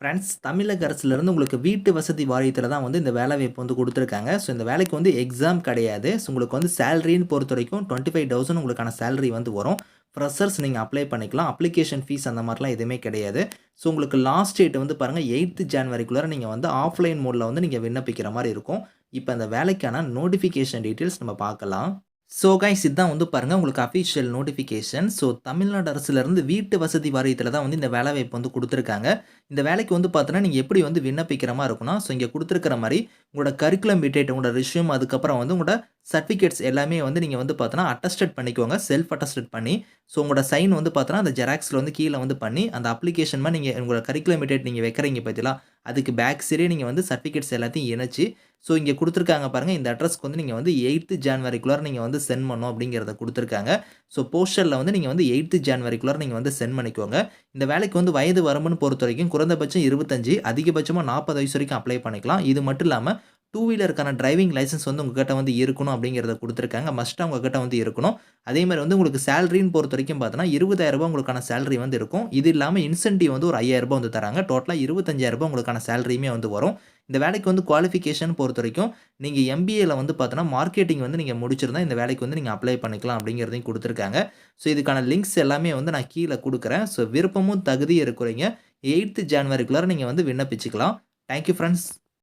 Friends தமிழக அரசுலேருந்து உங்களுக்கு வீட்டு வசதி வாரியத்தில் தான் வந்து இந்த வேலை வாய்ப்பு வந்து கொடுத்துருக்காங்க. ஸோ இந்த வேலைக்கு வந்து எக்ஸாம் கிடையாது. ஸோ உங்களுக்கு வந்து சேலரின்னு பொறுத்த வரைக்கும் டுவெண்ட்டி ஃபைவ் தௌசண்ட் உங்களுக்கான சேலரி வந்து வரும். ஃப்ரெஷர்ஸ் நீங்கள் அப்ளை பண்ணிக்கலாம். அப்ளிகேஷன் ஃபீஸ் அந்த மாதிரிலாம் எதுவுமே கிடையாது. ஸோ உங்களுக்கு லாஸ்ட் டேட் வந்து பாருங்கள் எயித்து ஜான்வரிக்குள்ளே நீங்கள் வந்து ஆஃப்லைன் மோடில் வந்து நீங்கள் விண்ணப்பிக்கிற மாதிரி இருக்கும். இப்போ அந்த வேலைக்கான நோட்டிஃபிகேஷன் டீட்டெயில்ஸ் நம்ம பார்க்கலாம். ஸோ கைஸ் இதுதான் வந்து பாருங்கள் உங்களுக்கு அஃபிஷியல் நோட்டிஃபிகேஷன் ஸோ தமிழ்நாடு அரசுலேருந்து வீட்டு வசதி வாரியத்தில் தான் வந்து இந்த வேலை வாய்ப்பு வந்து கொடுத்துருக்காங்க. இந்த வேலைக்கு வந்து பார்த்தோன்னா நீங்கள் எப்படி வந்து விண்ணப்பிக்கிற மாதிரி இருக்கும்னா ஸோ இங்கே கொடுத்துருக்கிற மாதிரி உங்களோட கரிக்குலம் விட்டேட் உங்களோட ரிஷ்யூம் அதுக்கப்புறம் வந்து உங்களோட சர்டிஃபிகேட்ஸ் எல்லாமே வந்து நீங்கள் வந்து பார்த்தோன்னா அட்டஸ்டட் பண்ணிக்கோங்க செல்ஃப் அட்டஸ்டட் பண்ணி. ஸோ உங்களோட சைன் வந்து பார்த்தோன்னா அந்த ஜெராக்ஸில் வந்து கீழே வந்து பண்ணி அந்த அப்ளிகேஷன் மாதிரி நீங்கள் உங்களோட கரிக்குலம் விட்டேட் நீங்கள் வைக்கிறீங்க பார்த்தீங்களா அதுக்கு பேக் சைடே நீங்கள் வந்து சர்டிஃபிகேட்ஸ் எல்லாத்தையும் இணைச்சி ஸோ இங்கே கொடுத்துருக்காங்க பாருங்கள் இந்த அட்ரஸ்க்கு வந்து நீங்கள் வந்து எயித்து ஜான்வரிக்குள்ளார நீங்கள் வந்து சென்ட் பண்ணணும் அப்படிங்கிறத கொடுத்துருக்காங்க. ஸோ போஸ்டரில் வந்து நீங்கள் வந்து எயித்து ஜான்வரிக்குள்ளார நீங்கள் வந்து சென்ட் பண்ணிக்கோங்க. இந்த வேலைக்கு வந்து வயது வரம்புன்னு பொறுத்த வரைக்கும் குறைந்தபட்சம் இருபத்தஞ்சு அதிகபட்சமாக நாற்பது வயசு வரைக்கும் அப்ளை பண்ணிக்கலாம். இது மட்டும் இல்லாமல் டூ வீலருக்கான டிரைவிங் லைசன்ஸ் வந்து உங்ககிட்ட வந்து இருக்கணும் அப்படிங்கிறத கொடுத்துருக்காங்க. மஸ்ட்டாக உங்ககிட்ட வந்து இருக்கணும். அதே மாதிரி வந்து உங்களுக்கு சேலரின்னு பொறுத்த வரைக்கும் பார்த்தோன்னா இருபதாயிரரூபா உங்களுக்கான சேலரி வந்து இருக்கும். இது இல்லாமல் இன்சென்டிவ் வந்து ஒரு ஐயாயிரரூபா வந்து தராங்க. டோட்டலாக இருபத்தஞ்சாயிரரூபா உங்களுக்கான சேலரியுமே வந்து வரும். இந்த வேலைக்கு வந்து குவாலிஃபிகேஷன் பொறுத்த வரைக்கும் நீங்கள் எம்பிஏல வந்து பார்த்தோன்னா மார்க்கெட்டிங் வந்து நீங்கள் முடிச்சிருந்தா இந்த வேலைக்கு வந்து நீங்கள் அப்ளை பண்ணிக்கலாம் அப்படிங்கிறதையும் கொடுத்துருக்காங்க. ஸோ இதுக்கான லிங்க்ஸ் எல்லாமே வந்து நான் கீழே கொடுக்குறேன். ஸோ விருப்பமும் தகுதியும் இருக்கிறீங்க. எயித்து ஜான்வரிக்குள்ளார நீங்கள் வந்து விண்ணப்பிச்சுக்கலாம். Thank you friends